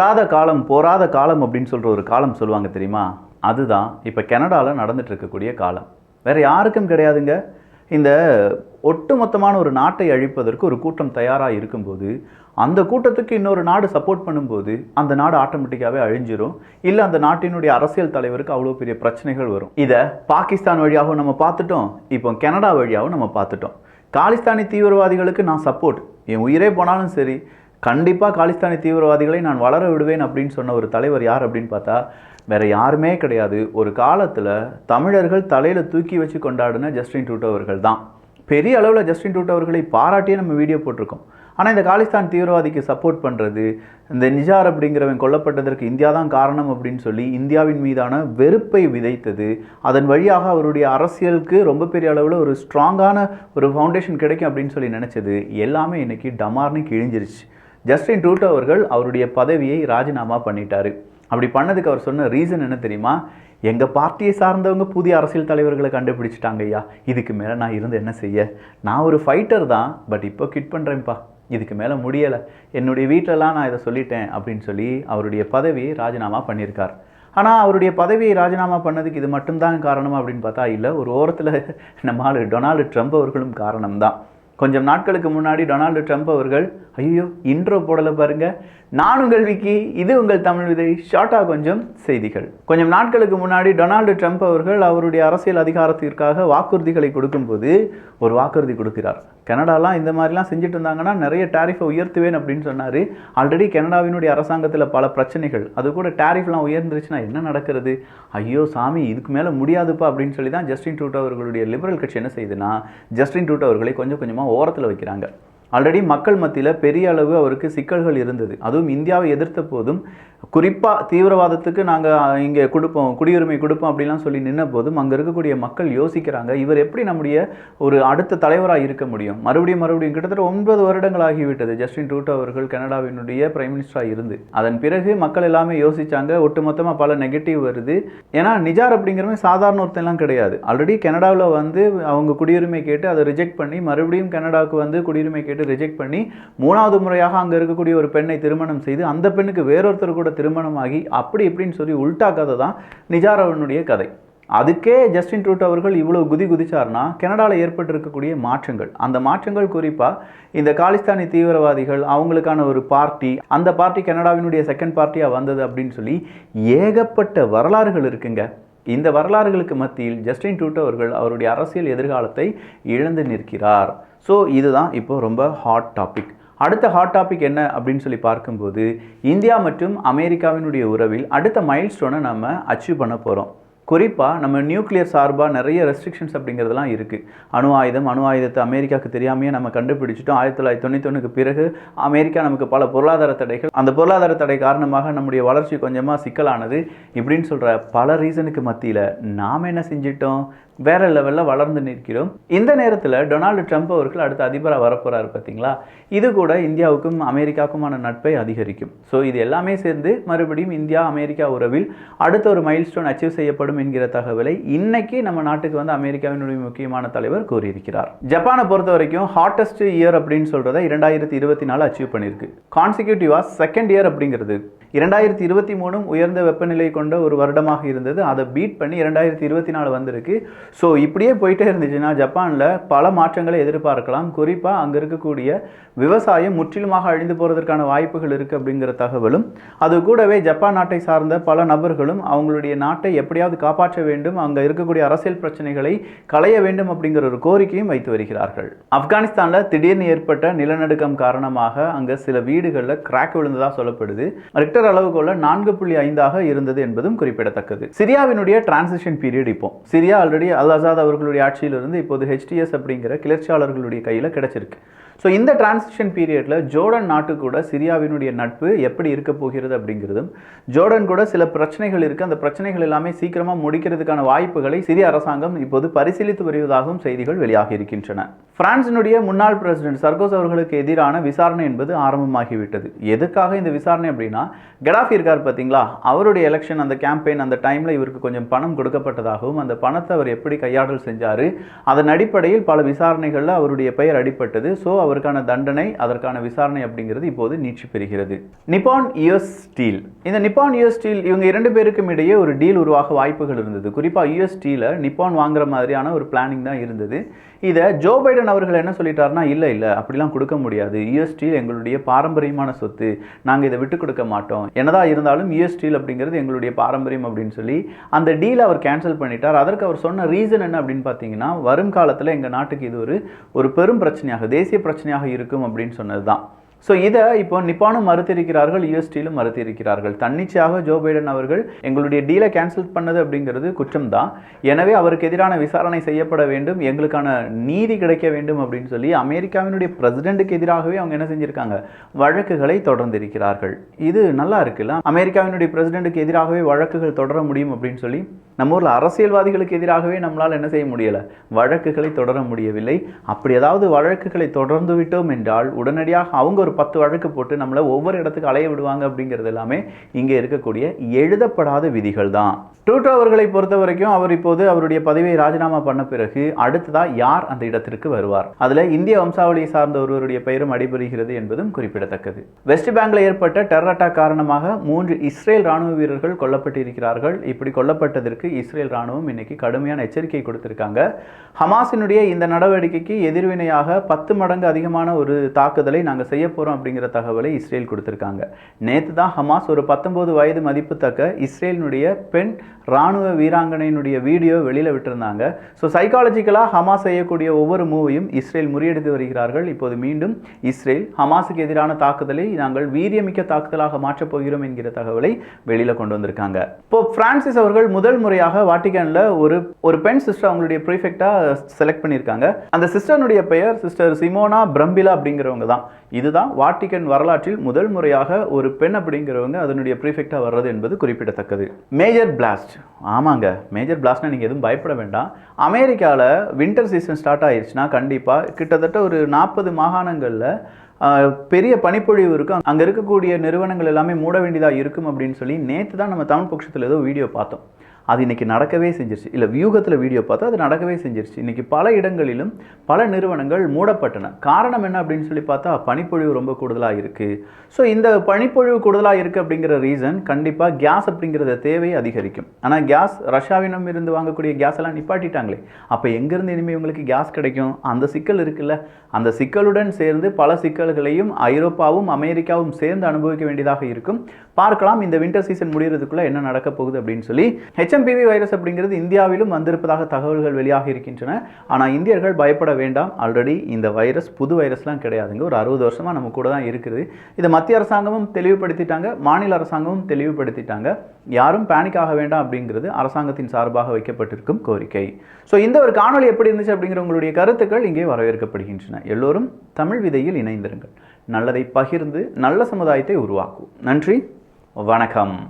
போராத காலம் போராத காலம் அப்படின்னு சொல்கிற ஒரு காலம் சொல்லுவாங்க தெரியுமா? அதுதான் இப்போ கனடாவில் நடந்துட்டு இருக்கக்கூடிய காலம். வேறு யாருக்கும் கிடையாதுங்க. இந்த ஒட்டுமொத்தமான ஒரு நாட்டை அழிப்பதற்கு ஒரு கூட்டம் தயாராக இருக்கும்போது அந்த கூட்டத்துக்கு இன்னொரு நாடு சப்போர்ட் பண்ணும்போது அந்த நாடு ஆட்டோமேட்டிக்காகவே அழிஞ்சிரும். இல்லை அந்த நாட்டினுடைய அரசியல் தலைவருக்கு அவ்வளோ பெரிய பிரச்சனைகள் வரும். இதை பாகிஸ்தான் வழியாகவும் நம்ம பார்த்துட்டோம். இப்போ கனடா வழியாகவும் நம்ம பார்த்துட்டோம். காலிஸ்தானி தீவிரவாதிகளுக்கு நான் சப்போர்ட் என் உயிரே போனாலும் சரி கண்டிப்பாக காலிஸ்தானி தீவிரவாதிகளை நான் வளர விடுவேன் அப்படின்னு சொன்ன ஒரு தலைவர் யார் அப்படின்னு பார்த்தா வேற யாருமே கிடையாது. ஒரு காலத்தில் தமிழர்கள் தலையில் தூக்கி வச்சு கொண்டாடின ஜஸ்டின் டூட் அவர்கள் தான். பெரிய அளவில் ஜஸ்டின் டூட் அவர்களை பாராட்டியே நம்ம வீடியோ போட்டிருக்கோம். ஆனால் இந்த காலிஸ்தான் தீவிரவாதிக்கு சப்போர்ட் பண்ணுறது இந்த நிஜார் அப்படிங்கிறவன் கொல்லப்பட்டதற்கு இந்தியா தான் காரணம் அப்படின்னு சொல்லி இந்தியாவின் மீதான வெறுப்பை விதைத்தது அதன் வழியாக அவருடைய அரசியலுக்கு ரொம்ப பெரிய அளவில் ஒரு ஸ்ட்ராங்கான ஒரு ஃபவுண்டேஷன் கிடைக்கும் அப்படின்னு சொல்லி நினச்சது எல்லாமே இன்றைக்கி டமார்னு கிழிஞ்சிருச்சு. ஜஸ்டின் டூட்டோ அவர்கள் அவருடைய பதவியை ராஜினாமா பண்ணிட்டார். அப்படி பண்ணதுக்கு அவர் சொன்ன ரீசன் என்ன தெரியுமா? எங்கள் பார்ட்டியை சார்ந்தவங்க புதிய அரசியல் தலைவர்களை கண்டுபிடிச்சிட்டாங்க ஐயா. இதுக்கு மேலே நான் இருந்து என்ன செய்ய? நான் ஒரு ஃபைட்டர் தான் பட் இப்போ கிட் பண்ணுறேன்ப்பா இதுக்கு மேலே முடியலை. என்னுடைய வீட்டிலலாம் நான் இதை சொல்லிட்டேன் அப்படின்னு சொல்லி அவருடைய பதவியை ராஜினாமா பண்ணியிருக்கார். ஆனால் அவருடைய பதவியை ராஜினாமா பண்ணதுக்கு இது மட்டும்தான் காரணம் அப்படின்னு பார்த்தா இல்லை ஒரு ஓரத்தில் நம்ம ஆள் டொனால்டு ட்ரம்ப் அவர்களும் காரணம்தான். கொஞ்சம் நாட்களுக்கு முன்னாடி டொனால்டு ட்ரம்ப் அவர்கள் ஐயோ இன்ட்ரோ போடலை பாருங்க. நான் உங்கள் விக்கி இது உங்கள் தமிழ் விதை. ஷார்ட்டாக கொஞ்சம் செய்திகள். கொஞ்சம் நாட்களுக்கு முன்னாடி டொனால்டு ட்ரம்ப் அவர்கள் அவருடைய அரசியல் அதிகாரத்திற்காக வாக்குறுதிகளை கொடுக்கும்போது ஒரு வாக்குறுதி கொடுக்கிறார். கனடாலாம் இந்த மாதிரிலாம் செஞ்சுட்டு இருந்தாங்கன்னா நிறைய டேரிஃபை உயர்த்துவேன் அப்படின்னு சொன்னார். ஆல்ரெடி கனடாவினுடைய அரசாங்கத்தில் பல பிரச்சனைகள். அது கூட டேரிஃப்லாம் உயர்ந்துருச்சுன்னா என்ன நடக்கிறது? ஐயோ சாமி இதுக்கு மேலே முடியாதுப்பா அப்படின்னு சொல்லி தான் ஜஸ்டின் டூட் அவர்களுடைய லிபரல் கட்சி என்ன செய்யுதுன்னா ஜஸ்டின் டூட் அவர்களை கொஞ்சம் கொஞ்சமாக ஓரத்தில் வைக்கிறாங்க. ஆல்ரெடி மக்கள் மத்தியில் பெரிய அளவு அவருக்கு சிக்கல்கள் இருந்தது. அதுவும் இந்தியாவை எதிர்த்த போதும் குறிப்பாக தீவிரவாதத்துக்கு நாங்கள் இங்கே கொடுப்போம் குடியுரிமை கொடுப்போம் அப்படிலாம் சொல்லி நின்ன போதும் அங்கே இருக்கக்கூடிய மக்கள் யோசிக்கிறாங்க இவர் எப்படி நம்முடைய ஒரு அடுத்த தலைவராக இருக்க முடியும்? மறுபடியும் மறுபடியும் கிட்டத்தட்ட ஒன்பது வருடங்கள் ஆகிவிட்டது ஜஸ்டின் டூட்டோ அவர்கள் கனடாவினுடைய பிரைம் மினிஸ்டராக இருந்து. அதன் பிறகு மக்கள் எல்லாமே யோசிச்சாங்க ஒட்டுமொத்தமாக பல நெகட்டிவ் வருது. ஏன்னா நிஜார் அப்படிங்கிறவங்க சாதாரண ஒருத்தெல்லாம் கிடையாது. ஆல்ரெடி கனடாவில் வந்து அவங்க குடியுரிமை கேட்டு அதை ரிஜெக்ட் பண்ணி மறுபடியும் கனடாவுக்கு வந்து குடியுரிமை கேட்டு ரிஜெக்ட் பண்ணி மூணாவது முறையாக அங்கே இருக்கக்கூடிய ஒரு பெண்ணை திருமணம் செய்து அந்த பெண்ணுக்கு வேறொருத்தர் கூட திருமணமாகி அப்படி இப்படின்னு சொல்லி உல்டா கதை தான் நிஜாரவனுடைய கதை. அதுக்கே ஜஸ்டின் ட்ரூட் அவர்கள் இவ்வளோ குதி குதிச்சார்னா கனடாவில் ஏற்பட்டிருக்கக்கூடிய மாற்றங்கள். அந்த மாற்றங்கள் குறிப்பாக இந்த காலிஸ்தானி தீவிரவாதிகள் அவங்களுக்கான ஒரு பார்ட்டி அந்த பார்ட்டி கனடாவினுடைய செகண்ட் பார்ட்டியாக வந்தது அப்படின்னு சொல்லி ஏகப்பட்ட வரலாறுகள் இருக்குங்க. இந்த வரலாறுகளுக்கு மத்தியில் ஜஸ்டின் ட்ரூட் அவர்கள் அவருடைய அரசியல் எதிர்காலத்தை இழந்து நிற்கிறார். ஸோ இதுதான் இப்போ ரொம்ப ஹாட் டாபிக் அடுத்த ஹாட் டாபிக் என்ன அப்படின்னு சொல்லி பார்க்கும்போது இந்தியா மற்றும் அமெரிக்காவினுடைய உறவில் அடுத்த மைல்ஸ்டோனை நம்ம அச்சீவ் பண்ண போகிறோம் குறிப்பாக நம்ம நியூக்ளியர் சார்பாக நிறைய ரெஸ்ட்ரிக்ஷன்ஸ் அப்படிங்கிறதுலாம் இருக்குது அணு ஆயுதம் அணு ஆயுதத்தை அமெரிக்காவுக்கு தெரியாமையே நம்ம கண்டுபிடிச்சிட்டோம். ஆயிரத்தி தொள்ளாயிரத்தி தொண்ணூத்தொன்னுக்கு பிறகு அமெரிக்கா நமக்கு பல பொருளாதார தடைகள். அந்த பொருளாதார தடை காரணமாக நம்முடைய வளர்ச்சி கொஞ்சமாக சிக்கலானது. இப்படின்னு சொல்கிற பல ரீசனுக்கு மத்தியில் நாம் என்ன செஞ்சிட்டோம்? வேற லெவலில் வளர்ந்து நிற்கிறோம். இந்த நேரத்தில் டொனால்டு ட்ரம்ப் அவர்கள் அடுத்த அதிபராக வரப்போகிறார் பார்த்தீங்களா இது கூட இந்தியாவுக்கும் அமெரிக்காவுக்குமான நட்பை அதிகரிக்கும். ஸோ இது எல்லாமே சேர்ந்து மறுபடியும் இந்தியா அமெரிக்கா உறவில் அடுத்த ஒரு மைல்ஸ்டோன் அச்சீவ் செய்யப்படும் என்கிற தகவலை இன்னைக்கு நம்ம நாட்டுக்கு வந்து அமெரிக்காவினுடைய முக்கியமான தலைவர் கூறியிருக்கிறார். ஜப்பானை பொறுத்த வரைக்கும் ஹாட்டஸ்ட் இயர் அப்படின்னு சொல்கிறத இரண்டாயிரத்தி இருபத்தி நாலு அச்சீவ் பண்ணியிருக்கு. கான்சிக்யூட்டிவாக செகண்ட் இயர் அப்படிங்கிறது. இரண்டாயிரத்தி இருபத்தி மூணும் உயர்ந்த வெப்பநிலை கொண்ட ஒரு வருடமாக இருந்தது. அதை பீட் பண்ணி இரண்டாயிரத்தி இருபத்தி நாலு வந்திருக்கு. ஸோ இப்படியே போயிட்டே இருந்துச்சுன்னா ஜப்பானில் பல மாற்றங்களை எதிர்பார்க்கலாம். குறிப்பாக அங்கே இருக்கக்கூடிய விவசாயம் முற்றிலுமாக அழிந்து போகிறதுக்கான வாய்ப்புகள் இருக்குது அப்படிங்கிற தகவலும் அது கூடவே ஜப்பான் நாட்டை சார்ந்த பல நபர்களும் அவங்களுடைய நாட்டை எப்படியாவது காப்பாற்ற வேண்டும் அங்கே இருக்கக்கூடிய அரசியல் பிரச்சனைகளை களைய வேண்டும் அப்படிங்கிற ஒரு கோரிக்கையும் வைத்து வருகிறார்கள். ஆப்கானிஸ்தானில் திடீர்னு ஏற்பட்ட நிலநடுக்கம் காரணமாக அங்கே சில வீடுகளில் கிராக் விழுந்ததாக சொல்லப்படுது. ரிக்டர் அளவுகோல நான்கு புள்ளி ஐந்தாக இருந்தது என்பதும் குறிப்பிடத்தக்கது. சிரியாவினுடைய டிரான்சிஷன் பீரியட் இப்போ. சிரியா ஆல்ரெடி அல் அசாத் அவர்களுடைய ஆட்சியிலிருந்து இப்போது ஹெச்டிஎஸ் அப்படிங்கிற கிளர்ச்சியாளர்களுடைய கையில் கிடைச்சிருக்கு. ஸோ இந்த டிரான்சிஷன் பீரியடில் ஜோர்டன் நாட்டு கூட சிரியாவினுடைய நட்பு எப்படி இருக்க போகிறது அப்படிங்கிறதும் ஜோர்டன் கூட சில பிரச்சனைகள் இருக்குது அந்த பிரச்சனைகள் எல்லாமே சீக்கிரமாக முடிக்கிறதுக்கான வாய்ப்புகளை சிரிய அரசாங்கம் இப்போது பரிசீலித்து வருவதாகவும் செய்திகள் வெளியாகி இருக்கின்றன. பிரான்சினுடைய முன்னாள் பிரசிடென்ட் சர்கோஸ் அவர்களுக்கு எதிரான விசாரணை என்பது ஆரம்பமாகிவிட்டது. எதுக்காக இந்த விசாரணை அப்படின்னா கடாஃபி இருக்கார் பார்த்தீங்களா? அவருடைய எலெக்ஷன் அந்த கேம்பெயின் அந்த டைமில் இவருக்கு கொஞ்சம் பணம் கொடுக்கப்பட்டதாகவும் அந்த பணத்தை அவர் எப்படி கையாடல் செஞ்சார் அதன் அடிப்படையில் பல விசாரணைகளில் அவருடைய பெயர் அடிப்பட்டது ஸோ அவருக்கான தண்டனை அதற்கான விசாரணை அப்படிங்கிறது இப்போது நீட்சி பெறுகிறது. நிப்பான் யுஎஸ் ஸ்டீல் இந்த நிப்பான் யுஎஸ் ஸ்டீல் இவங்க இரண்டு பேருக்கும் இடையே ஒரு டீல் உருவாக வாய்ப்புகள் இருந்தது. குறிப்பாக யுஎஸ் ஸ்டீலை நிப்பான் வாங்குற மாதிரியான ஒரு பிளானிங் தான் இருந்தது. இதை ஜோ பைடன் அவர்கள் என்ன சொல்லிட்டாருன்னா இல்லை இல்லை அப்படிலாம் கொடுக்க முடியாது. யூஎஸ்டியில் எங்களுடைய பாரம்பரியமான சொத்து. நாங்கள் இதை விட்டு கொடுக்க மாட்டோம். என்னதான் இருந்தாலும் யூஎஸ்டியில் அப்படிங்கிறது எங்களுடைய பாரம்பரியம் அப்படின்னு சொல்லி அந்த டீலை அவர் கேன்சல் பண்ணிட்டார். அதற்கு அவர் சொன்ன ரீசன் என்ன அப்படின்னு பார்த்தீங்கன்னா வரும் காலத்தில் எங்கள் நாட்டுக்கு இது ஒரு ஒரு பெரும் பிரச்சனையாக தேசிய பிரச்சனையாக இருக்கும் அப்படின்னு சொன்னது தான் ஸோ இதை இப்போ நிப்பானும் மறுத்திருக்கிறார்கள் யூஎஸ்டியிலும் மறுத்திருக்கிறார்கள். தன்னிச்சையாக ஜோ பைடன் அவர்கள் எங்களுடைய டீலை கேன்சல் பண்ணது அப்படிங்கிறது குற்றம் தான் எனவே அவருக்கு எதிரான விசாரணை செய்யப்பட வேண்டும் எங்களுக்கான நீதி கிடைக்க வேண்டும் அப்படின்னு சொல்லி அமெரிக்காவினுடைய பிரசிடென்ட்டுக்கு எதிராகவே அவங்க என்ன செஞ்சுருக்காங்க? வழக்குகளை தொடர்ந்திருக்கிறார்கள். இது நல்லா இருக்குல்ல? அமெரிக்காவினுடைய பிரசிடென்ட்டுக்கு எதிராகவே வழக்குகள் தொடர முடியும் அப்படின்னு சொல்லி நம்ம ஊரில் அரசியல்வாதிகளுக்கு எதிராகவே நம்மளால் என்ன செய்ய முடியலை? வழக்குகளை தொடர முடியவில்லை. அப்படி ஏதாவது வழக்குகளை தொடர்ந்து விட்டோம் என்றால் உடனடியாக அவங்க ஒரு பத்து வழக்கு போட்டு நம்மளை ஒவ்வொரு இடத்துக்கு அலைய விடுவாங்க அப்படிங்கிறது எல்லாமே இங்கே இருக்கக்கூடிய எழுதப்படாத விதிகள் தான் டூட்டோ அவர்களை பொறுத்த வரைக்கும் அவர் இப்போது அவருடைய பதவியை ராஜினாமா பண்ண பிறகு அடுத்ததா யார் அந்த இடத்திற்கு வருவார்? அதில் இந்திய வம்சாவளியை சார்ந்த ஒருவருடைய பெயரும் அடிபடுகிறது என்பதும் குறிப்பிடத்தக்கது. வெஸ்ட் பேங்க்ல ஏற்பட்ட டெரர் அட்டாக் காரணமாக மூன்று இஸ்ரேல் ராணுவ வீரர்கள் கொல்லப்பட்டிருக்கிறார்கள். இப்படி கொல்லப்பட்டதற்கு இஸ்ரேல் ராணுவம் இன்னைக்கு கடுமையான எச்சரிக்கை கொடுத்திருக்காங்க. ஹமாஸினுடைய இந்த நடவடிக்கைக்கு எதிர்வினையாக பத்து மடங்கு அதிகமான ஒரு தாக்குதலை நாங்கள் செய்ய போகிறோம் அப்படிங்கிற தகவலை இஸ்ரேல் கொடுத்துருக்காங்க. நேற்று தான் ஹமாஸ் ஒரு பத்தொம்போது வயது மதிப்புத்தக்க இஸ்ரேலினுடைய பெண் ராணுவ வீராங்கனையினுடைய வீடியோ வெளியில் விட்டிருந்தாங்க. ஸோ சைக்காலஜிக்கலாக ஹமாஸ் செய்யக்கூடிய ஒவ்வொரு மூவையும் இஸ்ரேல் முறியடித்து வருகிறார்கள். இப்போது மீண்டும் இஸ்ரேல் ஹமாஸுக்கு எதிரான தாக்குதலை நாங்கள் வீரியமிக்க தாக்குதலாக மாற்றப் போகிறோம் என்கிற தகவலை வெளியில் கொண்டு வந்திருக்காங்க. இப்போ பிரான்சிஸ் அவர்கள் முதல் முறையாக வாட்டிகனில் ஒரு ஒரு பெண் சிஸ்டர் அவங்களுடைய ப்ரீஃபெக்டாக செலக்ட் பண்ணியிருக்காங்க. அந்த சிஸ்டருடைய பெயர் சிஸ்டர் சிமோனா பிரம்பிலா அப்படிங்கிறவங்க தான். இதுதான் வாட்டிகன் வரலாற்றில் முதல் முறையாக ஒரு பெண் அப்படிங்கிறவங்க அதனுடைய ப்ரீஃபெக்டாக வர்றது என்பது குறிப்பிடத்தக்கது. மேஜர் பிளாஸ்ட் ஆமாங்க. மேஜர் பிளாஸ்ட்னா நீங்கள் எதுவும் பயப்பட வேண்டாம். அமெரிக்காவில் வின்டர் சீசன் ஸ்டார்ட் ஆயிடுச்சுன்னா கண்டிப்பாக கிட்டத்தட்ட ஒரு நாற்பது மாகாணங்களில் பெரிய பனிப்பொழிவு இருக்கும். அங்கே இருக்கக்கூடிய நிறுவனங்கள் எல்லாமே மூட வேண்டியதாக இருக்கும் அப்படின்னு சொல்லி நேற்று தான் நம்ம தமிழ் பட்சத்தில் ஏதோ வீடியோ பார்த்தோம். அது இன்னைக்கு நடக்கவே செஞ்சிருச்சு. இல்லை வியூகத்தில் வீடியோ பார்த்தா அது நடக்கவே செஞ்சிருச்சு. இன்னைக்கு பல இடங்களிலும் பல நிறுவனங்கள் மூடப்பட்டன. காரணம் என்ன அப்படின்னு சொல்லி பார்த்தா பனிப்பொழிவு ரொம்ப கூடுதலாக இருக்குது ஸோ இந்த பனிப்பொழிவு கூடுதலாக இருக்குது அப்படிங்கிற ரீசன் கண்டிப்பாக கேஸ் அப்படிங்கிறத தேவை அதிகரிக்கும். ஆனால் கேஸ் ரஷ்யாவினம் இருந்து வாங்கக்கூடிய கேஸ் எல்லாம் நிப்பாட்டிட்டாங்களே. அப்போ எங்கேருந்து இனிமேல் உங்களுக்கு கேஸ் கிடைக்கும்? அந்த சிக்கல் இருக்குல்ல. அந்த சிக்கலுடன் சேர்ந்து பல சிக்கல்களையும் ஐரோப்பாவும் அமெரிக்காவும் சேர்ந்து அனுபவிக்க வேண்டியதாக இருக்கும். பார்க்கலாம் இந்த வின்டர் சீசன் முடிகிறதுக்குள்ளே என்ன நடக்க போகுது அப்படின்னு சொல்லி ஹெச்எம்பிவி வைரஸ் அப்படிங்கிறது இந்தியாவிலும் வந்திருப்பதாக தகவல்கள் வெளியாக இருக்கின்றன. ஆனால் இந்தியர்கள் பயப்பட வேண்டாம். ஆல்ரெடி இந்த வைரஸ் புது வைரஸ்லாம் கிடையாதுங்க. ஒரு அறுபது வருஷமாக நம்ம கூட தான் இருக்குது. இதை மத்திய அரசாங்கமும் தெளிவுபடுத்திட்டாங்க. மாநில அரசாங்கமும் தெளிவுபடுத்திட்டாங்க. யாரும் பேனிக் ஆக வேண்டாம் அப்படிங்கிறது அரசாங்கத்தின் சார்பாக வைக்கப்பட்டிருக்கும் கோரிக்கை. ஸோ இந்த ஒரு காணொளி எப்படி இருந்துச்சு அப்படிங்கிற உங்களுடைய கருத்துக்கள் இங்கே வரவேற்கப்படுகின்றன. எல்லோரும் தமிழ் விதையில் இணைந்திருங்கள். நல்லதை பகிர்ந்து நல்ல சமுதாயத்தை உருவாக்கும். நன்றி. வணக்கம்.